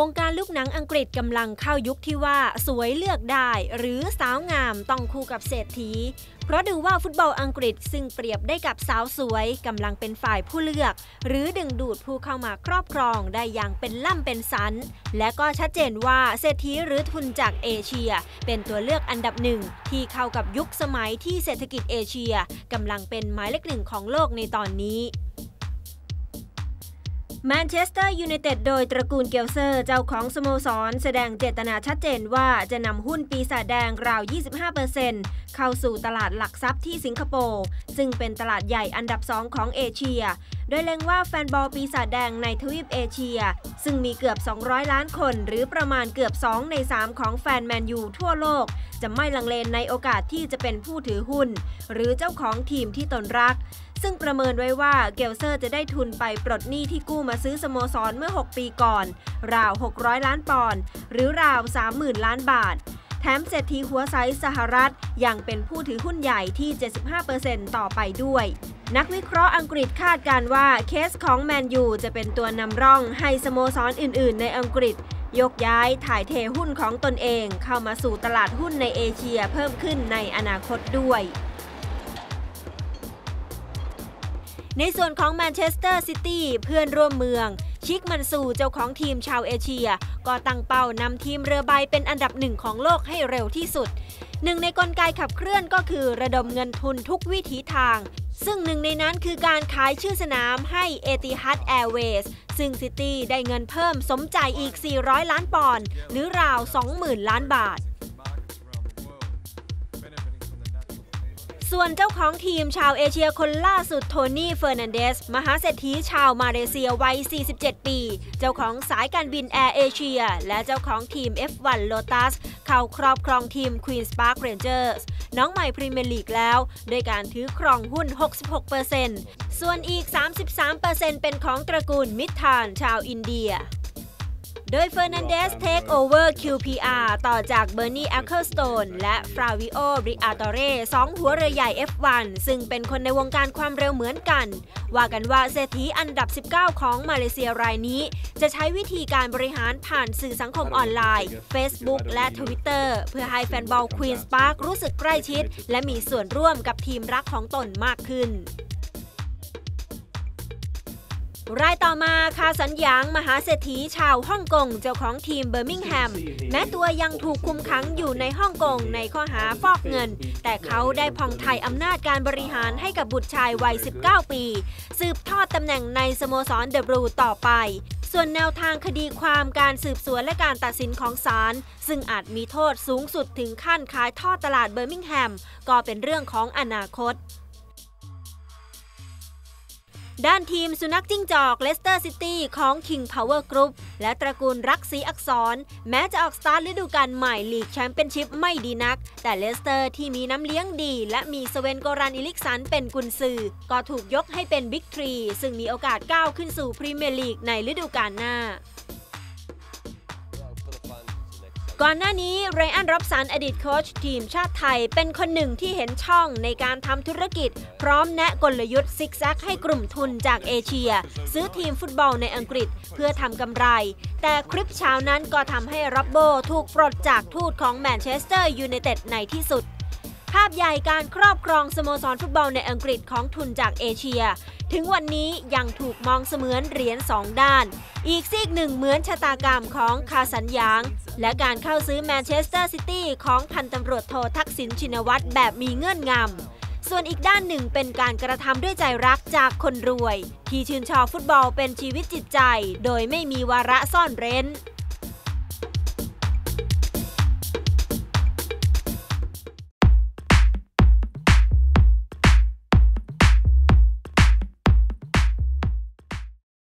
วงการลูกหนังอังกฤษกำลังเข้ายุคที่ว่าสวยเลือกได้ หรือสาวงามต้องคู่กับเศรษฐี เพราะดูว่าฟุตบอลอังกฤษซึ่งเปรียบได้กับสาวสวยกำลังเป็นฝ่ายผู้เลือก หรือดึงดูดผู้เข้ามาครอบครองได้อย่างเป็นล่ำเป็นสัน และก็ชัดเจนว่าเศรษฐีหรือทุนจากเอเชีย เป็นตัวเลือกอันดับหนึ่งที่เข้ากับยุคสมัยที่เศรษฐกิจเอเชียกำลังเป็นหมายเลขหนึ่งของโลกในตอนนี้ แมนเชสเตอร์ยูไนเต็ดโดยตระกูลเกลเซอร์เจ้าของสโมสร แสดงเจตนาชัดเจนว่าจะนำหุ้นปีศาจแดงราว 25%เข้าสู่ตลาดหลักทรัพย์ที่สิงคโปร์ซึ่งเป็นตลาดใหญ่อันดับ2ของเอเชีย โดยเล็งว่าแฟนบอลปีศาจแดงในทวีปเอเชีย ซึ่งมีเกือบ 200 ล้านคน หรือประมาณเกือบ 2 ใน 3 ของแฟนแมนยูทั่วโลก จะไม่ลังเลในโอกาสที่จะเป็นผู้ถือหุ้น หรือเจ้าของทีมที่ตนรัก ซึ่งประเมินไว้ว่าเกลเซอร์จะได้ทุนไปปลดหนี้ที่กู้มาซื้อสโมสรเมื่อ 6 ปีก่อน ราว 600 ล้านปอนด์หรือราว 30,000 ล้านบาท แถมเศรษฐีหัวไซส์สหรัฐยังเป็นผู้ถือหุ้นใหญ่ที่ 75%ต่อไปด้วยนักวิเคราะห์อังกฤษคาดการว่าเคสของแมนยูจะเป็นตัวนำร่องให้สโมสรออื่น ๆ ในอังกฤษ ยกย้ายถ่ายเทหุ้นของตนเองเข้ามาสู่ตลาดหุ้นในเอเชียเพิ่มขึ้นในอนาคตด้วย ในส่วนของแมนเชสเตอร์ซิตี้เพื่อนร่วมเมือง ชิกมันซูเจ้าของทีมชาวเอเชีย ก็ตั้งเป้านำทีมเรือใบเป็นอันดับหนึ่งของโลกให้เร็วที่สุด หนึ่งในกลไกขับเคลื่อนก็คือระดมเงินทุนทุกวิถีทาง ซึ่งหนึ่งในนั้นคือการขายชื่อสนามให้เอติฮัดแอร์เวย์ซึ่งซิตี้ได้เงินเพิ่มสมใจอีก 400 ล้านปอนด์หรือราว 20,000 ล้านบาท ส่วนเจ้าของทีมชาวเอเชียคนล่าสุดโทนี่เฟอร์นันเดส มหาเศรษฐีชาวมาเลเซียวัย 47 ปี เจ้าของสายการบินแอร์เอเชียและเจ้าของทีม F1 Lotus เข้าครอบครองทีม Queen's Park Rangers น้องใหม่พรีเมียร์ลีกแล้ว โดยการถือครองหุ้น 66%ส่วนอีก 33%เป็นของตระกูลมิททานชาวอินเดีย โดยเฟอร์นันเดสเทคโอเวอร์ QPR ต่อจากเบอร์นี่แอคเคิลสโตนและฟราวิโอริอาตอเร่สองหัวเรือใหญ่ F1 ซึ่งเป็นคนในวงการความเร็วเหมือนกัน ว่ากันว่าเศรษฐีอันดับ 19 ของมาเลเซียรายนี้ จะใช้วิธีการบริหารผ่านสื่อสังคมออนไลน์ Facebook และ Twitter เพื่อให้แฟนบอลควีนส์พาร์ครู้สึกใกล้ชิด และมีส่วนร่วมกับทีมรักของตนมากขึ้น รายต่อมาคาสัญญางมหาเศรษฐีชาวฮ่องกงเจ้าของทีมเบอร์มิงแฮม แม้ตัวยังถูกคุมขังอยู่ในฮ่องกงในข้อหาฟอกเงิน แต่เขาได้พ่องไทยอำนาจการบริหารให้กับบุตรชายวัย 19 ปี สืบทอดตำแหน่งในสโมสรเดบรูต่อไป ส่วนแนวทางคดีความการสืบสวนและการตัดสินของศาลซึ่งอาจมีโทษสูงสุดถึงขั้นขายทอดตลาดเบอร์มิงแฮม ก็เป็นเรื่องของอนาคต ด้านทีมสุนัขจิ้งจอกเลสเตอร์ซิตี้ของ King Power Group และตระกูลรักสีอักษร แม้จะออกสตาร์ทฤดูกาลใหม่ลีกแชมเปี้ยนชิพไม่ดีนัก แต่เลสเตอร์ที่มีน้ำเลี้ยงดี และมีสเวนโกรันอิลิกสันเป็นกุนซือ ก็ถูกยกให้เป็นบิ๊กทรีซึ่งมีโอกาสก้าวขึ้นสู่พรีเมียร์ลีกในฤดูกาลหน้า ก่อนหน้านี้ไรอันรับสารอดีตโค้ชทีมชาติไทย เป็นคนหนึ่งที่เห็นช่องในการทำธุรกิจ พร้อมแนะกลยุทธ์ซิกแซกให้กลุ่มทุนจากเอเชีย ซื้อทีมฟุตบอลในอังกฤษเพื่อทำกำไร แต่คลิปเช้านั้นก็ทำให้รับโบถูกปลดจากทูตของแมนเชสเตอร์ยูไนเต็ดในที่สุด ภาพใหญ่การครอบครองสโมสรฟุตบอลในอังกฤษของทุนจากเอเชีย ถึงวันนี้ยังถูกมองเสมือนเหรียญสองด้าน อีกซีกหนึ่งเหมือนชะตากรรมของคาสันยาง และการเข้าซื้อแมนเชสเตอร์ซิตี้ของพันตำรวจโททักษิณชินวัตรแบบมีเงื่อนงำ ส่วนอีกด้านหนึ่งเป็นการกระทำด้วยใจรักจากคนรวย ที่ชื่นชอบฟุตบอลเป็นชีวิตจิตใจ โดยไม่มีวาระซ่อนเร้น